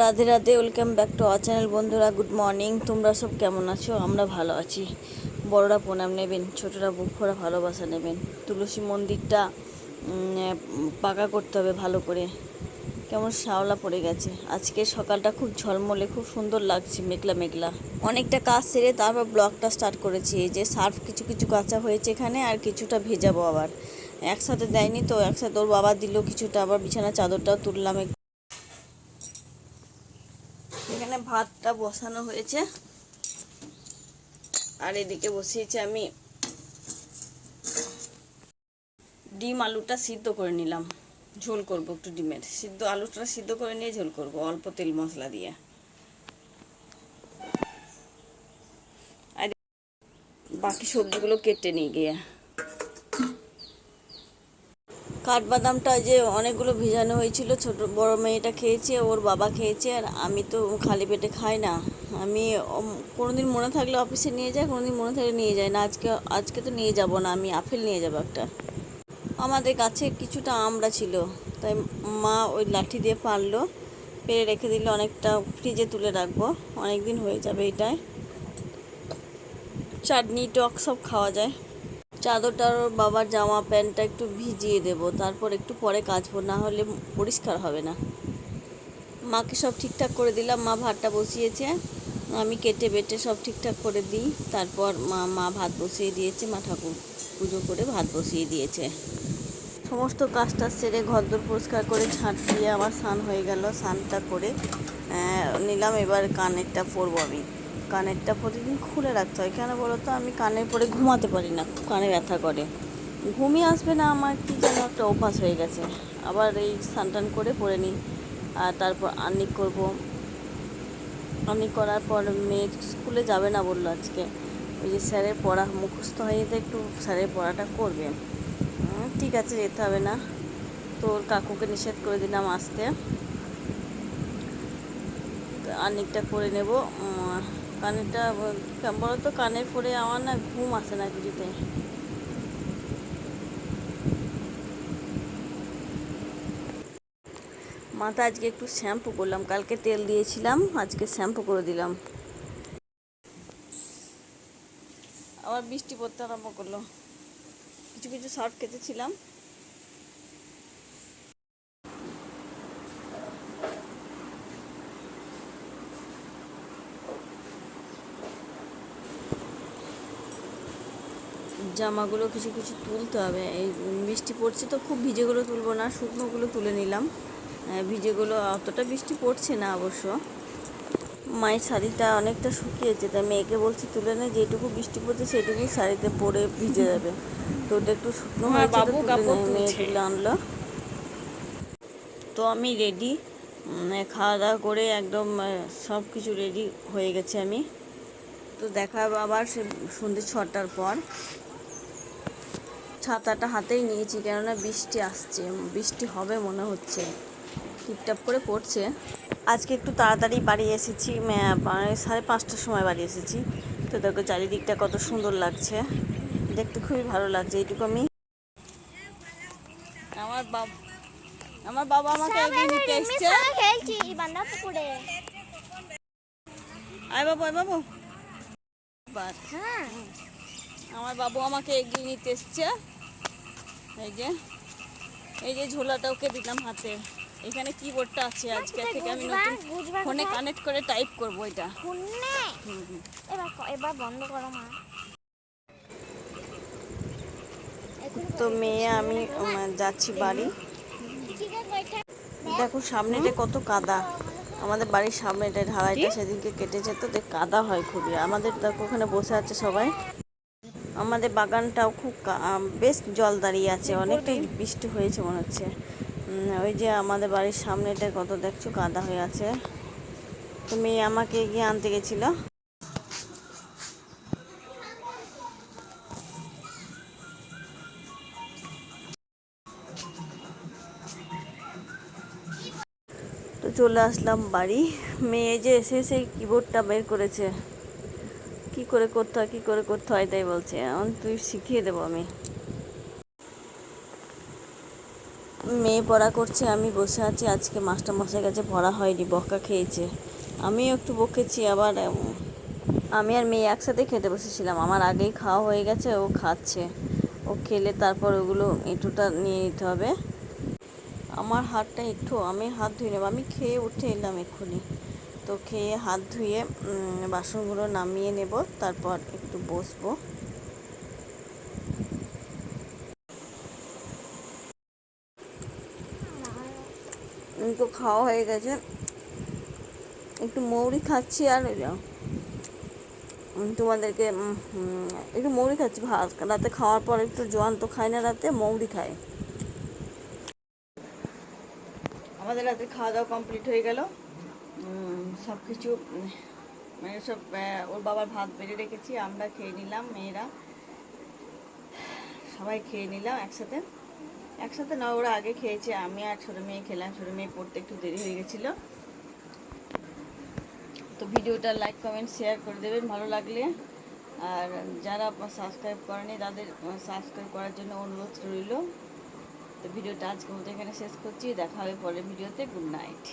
Radhe Radhe welcome back to our channel বন্ধুরা good morning তোমরা সব কেমন আছো? আমরা ভালো আছি। বড়রা প্রণাম নেবেন, ছোটরা বুক ভরা ভালোবাসা নেবেন। তুলসী মন্দিরটা পাকা করতে হবে ভালো করে। কেমন শ্যাওলা পড়ে গেছে। আজকে সকালটা খুব ঝলমলে, খুব সুন্দর লাগছে, মেঘলা মেঘলা। অনেকটা কাজ সেরে তারপর ব্লগটা স্টার্ট করেছি। যে সার্ফ কিছু কিছু কাঁচা হয়েছে এখানে আর কিছুটা ভেজাবো আবার। একসাথে দেয়নি তো, একসাথে ওর বাবা দিল কিছুটা, আবার বিছানা চাদরটাও তুললাম একটু। এখানে ভাতটা বসানো হয়েছে। আর এদিকে বসিয়েছি আমি ডিম আলুটা সিদ্ধ করে নিলাম। ঝোল করব একটু ডিমের। সিদ্ধ, আলুটা সিদ্ধ করে নিয়ে ঝোল করব অল্প তেল মশলা দিয়ে। আর বাকি সবজিগুলো কেটে নিয়ে গিয়ে। কাঠবাদামটা যে অনেকগুলো ভিজানো হয়েছিল, ছোট বড় মেয়েটা খেয়েছে, ওর বাবা খেয়েছে, আর আমি তো খালি পেটে খাই না। আমি কোনোদিন মনে থাকলে অফিসে নিয়ে যাই, কোনোদিন মনে থাকলে নিয়ে যাই না। আজকে আজকে তো নিয়ে যাব না, আমি আপেল নিয়ে যাব একটা। আমাদের কাছে কিছুটা আমড়া ছিল, তাই মা ওই লাঠি দিয়ে পারল পেরে রেখে দিলে, অনেকটা ফ্রিজে তুলে রাখব। অনেক দিন হয়ে যাবে এটায়। চাটনি, টক সব খাওয়া যায়। চাদরটার বাবার জামা প্যান্টটা একটু ভিজিয়ে দেব, তারপর একটু পরে কাচবো, না হলে পরিষ্কার হবে না। মাকে সব ঠিকঠাক করে দিলাম, মা ভাতটা বসিয়েছে, আমি কেটে বেটে সব ঠিকঠাক করে দিই, তারপর মা মা ভাত বসিয়ে দিয়েছে, মা ঠাকুর পুজো করে ভাত বসিয়ে দিয়েছে। সমস্ত কাজটা সেরে ঘরদোর পরিষ্কার করে ঝাঁট দিয়ে আমার স্নান হয়ে গেল, স্নানটা করে নিলাম এবার কানেরটা পরবো আমি। কানেরটা প্রতিদিন খুলে রাখতে হয়। কেন বলো তো আমি কানের পরে ঘুমাতে পারি না কানে ব্যথা করে। ঘুমিয়ে আসবে না আমার, কি যেন একটা অভ্যাস হয়ে গেছে। আবার এই স্নান করে পরে নিই, আর তারপর আর্নিক করব। আর্নিক করার পর মেয়ে স্কুলে যাবে না বলল আজকে। ওই যে স্যারের পড়া, মুখস্থ হয়ে যেতে একটু স্যারের পড়াটা করবে। ঠিক আছে, যেতে হবে না। তো ওর কাকুকে নিষেধ করে দিলাম আসতে। আর্নিকটা করে নেব। কানেরটা বলো তো কানের পরে আমার না ঘুম আসে না কিছুতে। মাথা আজকে একটু শ্যাম্পু করলাম, কালকে তেল দিয়েছিলাম, আজকে শ্যাম্পু করে দিলাম। আবার বৃষ্টি পড়তে আরম্ভ করল। কিছু কিছু শর্ট কেটেছিলাম জামাগুলো কিছু কিছু তুলতে হবে। এই বৃষ্টি পড়ছে তো খুব ভিজেগুলো তুলবো না শুকনোগুলো তুলে নিলাম। ভিজেগুলো অতটা বৃষ্টি পড়ছে না অবশ্য। মায়ের শাড়িটা অনেকটা শুকিয়েছে তাই মেয়েকে বলছি তুলে নে যেটুকু বৃষ্টি পড়ছে সেটুকু শাড়িতে পরে ভিজে যাবে। তো ওটা একটু শুকনো হয়েছে কাপড় নে, মেয়ে তুলে আনলো। তো আমি রেডি খাওয়া দাওয়া করে একদম সব কিছু রেডি হয়ে গেছে আমি। তো দেখা আবার সে সন্ধ্যে ছটার পর। ছাতাটা হাতেই নিয়েছি কেননা বৃষ্টি আসছে বৃষ্টি হবে মনে হচ্ছে। টিপটাপ করে পড়ছে। আজকে একটু তাড়াতাড়ি বাড়ি এসেছি সাড়ে পাঁচটার সময় বাড়ি এসেছি। তো দেখো চারিদিকটা কত সুন্দর লাগছে। দেখতে খুবই ভালো লাগছে এইটুকু আমি আমার বাবা আমার বাবা আমাকে এগিয়ে নিতে এসছে। খেলছি বান্দা পুকুরে। আয় বাবু আয় বাবু। হ্যাঁ। আমার বাবু আমাকে এগিয়ে নিতে এসছে। এই যে এই যে ঝোলাটা ওকে দিলাম হাতে। এখানে কিবোর্ডটা আছে আজকে থেকে আমি নতুন ফোনে কানেক্ট করে টাইপ করব এটা। এবার এবার বন্ধ করো মা। তো মেয়ে আমি যাচ্ছি বাড়ি। দেখো। সামনেটা কত কাদা। আমাদের বাড়ির সামনেটা ঢালাইটা সেদিনকে কেটেছে তো দেখ কাদা হয় খুবই। আমাদের দেখো ওখানে বসে আছে সবাই। আমাদের বাগানটাও খুব বেশ জল দাঁড়িয়ে আছে অনেকটাই বৃষ্টি হয়েছে মনে হচ্ছে। ওই যে আমাদের বাড়ির সামনেটা কত দেখছ কাদা হয়ে আছে। তো মেয়ে আমাকে গিয়ে আনতে গেছিল? তো চলে আসলাম বাড়ি। মেয়ে যে এসে এসে কিবোর্ডটা বের করেছে। কি করে করতে হয়, কী করে করতে হয় তাই বলছে। এখন তুই শিখিয়ে দেবো আমি। মেয়ে পড়া করছে, আমি বসে আছি, আজকে মাস্টার মশাই কাছে পড়া হয়নি, বকা খেয়েছে। আমিও একটু বকেছি, আবার আমি আর মেয়ে একসাথে খেতে বসেছিলাম। আমার আগেই খাওয়া হয়ে গেছে, ও খাচ্ছে। ও খেলে তারপর ওগুলো এঁটুটা নিয়ে নিতে হবে। আমার হাতটা একটু, আমি হাত ধুয়ে নেব। আমি খেয়ে উঠে এলাম এক্ষুনি। তো খেয়ে হাত ধুয়ে বাসনগুলো নামিয়ে নেব, তারপর একটু বসবো। তো খাওয়া হয়ে গেছে। একটু মৌরি খাচ্ছি আর তোমাদেরকে একটু মৌরি খাচ্ছি। ভাত রাতে খাওয়ার পর একটু জোয়ান তো খায় না রাতে, মৌরি খায়। আমাদের রাতে খাওয়া দাওয়া কমপ্লিট হয়ে গেল। সব কিছু মানে সব ওর বাবার ভাত বেড়ে রেখেছি, আমরা খেয়ে নিলাম, মেয়েরা সবাই খেয়ে নিলাম একসাথে। একসাথে না, ওরা আগে খেয়েছে, আমি আর ছোটো মেয়ে খেলাম, ছোটো মেয়ে পড়তে একটু দেরি হয়ে গেছিল। তো ভিডিওটা লাইক কমেন্ট শেয়ার করে দেবেন, ভালো লাগলে। আর যারা সাবস্ক্রাইব করেনি, তাদের সাবস্ক্রাইব করার জন্য অনুরোধ রইল। তো ভিডিওটা আজকে মতো এখানে শেষ করছি, দেখা হবে পরের ভিডিওতে গুড নাইট